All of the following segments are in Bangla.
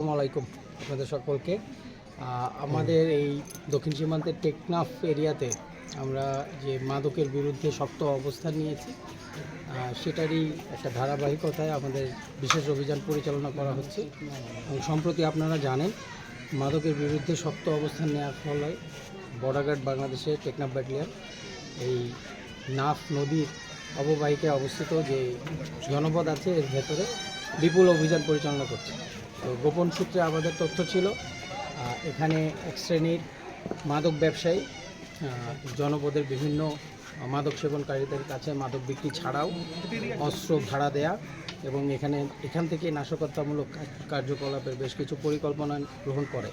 আলাইকুম আপনাদের সকলকে। আমাদের এই দক্ষিণ সীমান্তের টেকনাফ এরিয়াতে আমরা যে মাদকের বিরুদ্ধে শক্ত অবস্থান নিয়েছি সেটারই একটা ধারাবাহিকতায় আমাদের বিশেষ অভিযান পরিচালনা করা হচ্ছে। এবং সম্প্রতি আপনারা জানেন, মাদকের বিরুদ্ধে শক্ত অবস্থান নেওয়ার ফলে বর্ডার বাংলাদেশের টেকনাফ ব্যাটালিয়ন এই নাফ নদীর অববাহিকায় অবস্থিত যে জনপদ আছে, এর ভেতরে বিপুল অভিযান পরিচালনা করছে। তো গোপন সূত্রে আমাদের তথ্য ছিল এখানে এক শ্রেণির মাদক ব্যবসায়ী জনপদের বিভিন্ন মাদক সেবনকারীদের কাছে মাদক বিক্রি ছাড়াও অস্ত্র ভাড়া দেয়া এবং এখানে, এখান থেকে নাশকতামূলক কার্যকলাপের বেশ কিছু পরিকল্পনা গ্রহণ করে।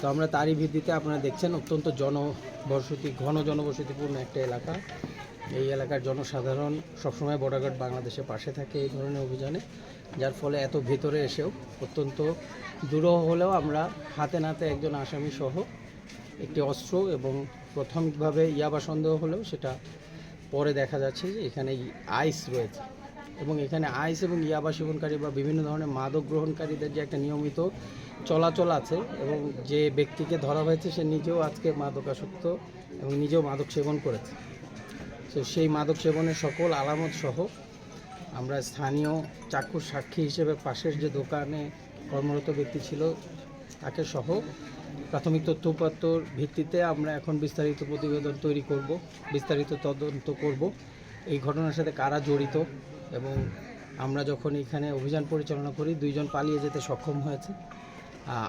তো আমরা তারই ভিত্তিতে আপনারা দেখছেন, অত্যন্ত জনবসতি, ঘন জনবসতিপূর্ণ একটা এলাকা। এই এলাকার জনসাধারণ সবসময় বর্ডার বাংলাদেশের পাশে থাকে এই ধরনের অভিযানে, যার ফলে এত ভেতরে এসেও অত্যন্ত দুরূহ হলেও আমরা হাতে নাতে একজন আসামি সহ একটি অস্ত্র এবং প্রাথমিকভাবে ইয়াবা সন্দেহ হলেও সেটা পরে দেখা যাচ্ছে যে এখানে আইস রয়েছে। এবং এখানে আইস এবং ইয়াবা সেবনকারী বা বিভিন্ন ধরনের মাদক গ্রহণকারীদের যে একটা নিয়মিত চলাচল আছে এবং যে ব্যক্তিকে ধরা হয়েছে সে নিজেও আজকে মাদকাসক্ত এবং নিজেও মাদক সেবন করেছে। তো সেই মাদক সেবনের সকল আলামত সহ আমরা স্থানীয় চাক্ষুষ সাক্ষী হিসেবে পাশের যে দোকানে কর্মরত ব্যক্তি ছিল, তাকে সহ প্রাথমিক তথ্যপত্রর ভিত্তিতে আমরা এখন বিস্তারিত প্রতিবেদন তৈরি করব, বিস্তারিত তদন্ত করব। এই ঘটনার সাথে কারা জড়িত এবং আমরা যখন এখানে অভিযান পরিচালনা করি, দুইজন পালিয়ে যেতে সক্ষম হয়েছে।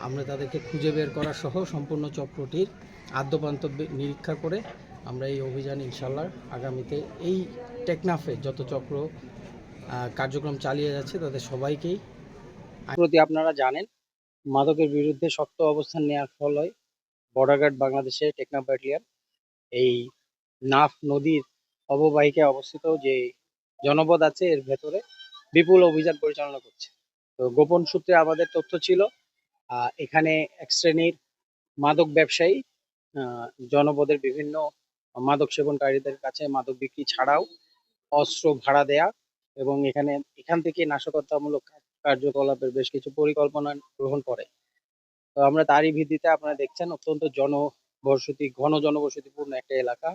আমরা তাদেরকে খুঁজে বের করা সহ সম্পূর্ণ চক্রটির আদ্যপান্ত নিরীক্ষা করে আমরা এই অভিযান ইনশাল্লাহ আগামীতে এই টেকনাফে যত চক্র কার্যক্রম চালিয়ে যাচ্ছে তাদের সবাইকেই প্রতি আপনারা জানেন, মাদকের বিরুদ্ধে শক্ত অবস্থান নেওয়ার ফলে বর্ডার গার্ড বাংলাদেশের টেকনাফ ব্যাটালিয়ন। এই নাফ নদীর অববাহিকায় অবস্থিত যে জনপদ আছে, এর ভেতরে বিপুল অভিযান পরিচালনা করছে। তো গোপন সূত্রে আমাদের তথ্য ছিল এখানে এক শ্রেণির মাদক ব্যবসায়ী জনপদের বিভিন্ন মাদক সেবনকারীদের কাছে মাদক বিক্রি ছাড়াও অস্ত্র ভাড়া দেয়া এবং এখানে, এখান থেকে নাশকতামূলক কার্যকলাপের বেশ কিছু পরিকল্পনা গ্রহণ করে। তো আমরা তারই ভিত্তিতে আপনারা দেখছেন, অত্যন্ত জনবসতি, ঘন জনবসতিপূর্ণ একটা এলাকা।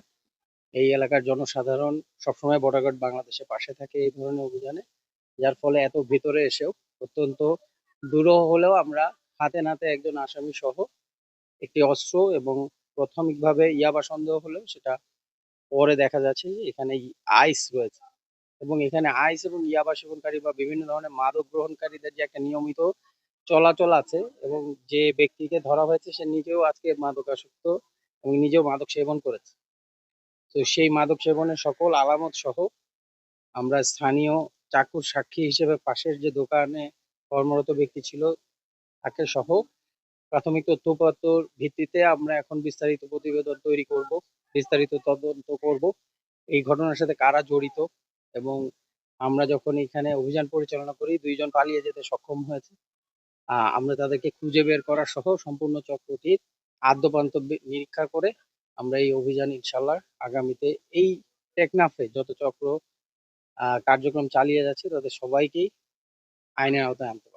এই এলাকার জনসাধারণ সবসময় বর্ডার গার্ড বাংলাদেশের পাশে থাকে এই ধরনের অভিযানে, যার ফলে এত ভিতরে এসেও অত্যন্ত দুরূহ হলেও আমরা হাতে নাতে একজন আসামি সহ একটি অস্ত্র এবং প্রাথমিকভাবে ইয়াবা সন্দেহ হলেও সেটা পরে দেখা যাচ্ছে যে এখানে আইস রয়েছে। এবং এখানে আইস এবং ইয়াবা সেবনকারী বা বিভিন্ন ধরনের মাদক গ্রহণকারীদের যে একটা নিয়মিত চলাচল আছে এবং যে ব্যক্তিকে ধরা হয়েছে সে নিজেও আজকে মাদকাসক্ত এবং নিজেও মাদক সেবন করেছে। তো সেই মাদক সেবনের সকল আলামত সহ আমরা স্থানীয় চাকুর সাক্ষী হিসেবে পাশের যে দোকানে কর্মরত ব্যক্তি ছিল, তাকে সহ প্রাথমিক তথ্যপত্রর ভিত্তিতে আমরা এখন বিস্তারিত প্রতিবেদন তৈরি করব, বিস্তারিত তদন্ত করব। এই ঘটনার সাথে কারা জড়িত এবং আমরা যখন এখানে অভিযান পরিচালনা করি, দুইজন পালিয়ে যেতে সক্ষম হয়েছে। আমরা তাদেরকে খুঁজে বের করা সহ সম্পূর্ণ চক্রটির আদ্যপান্ত নিরীক্ষা করে আমরা এই অভিযান ইনশাল্লাহ আগামীতে এই টেকনাফে যত চক্র কার্যক্রম চালিয়ে যাচ্ছে, তাদের সবাইকেই আইনের আওতায় আনতে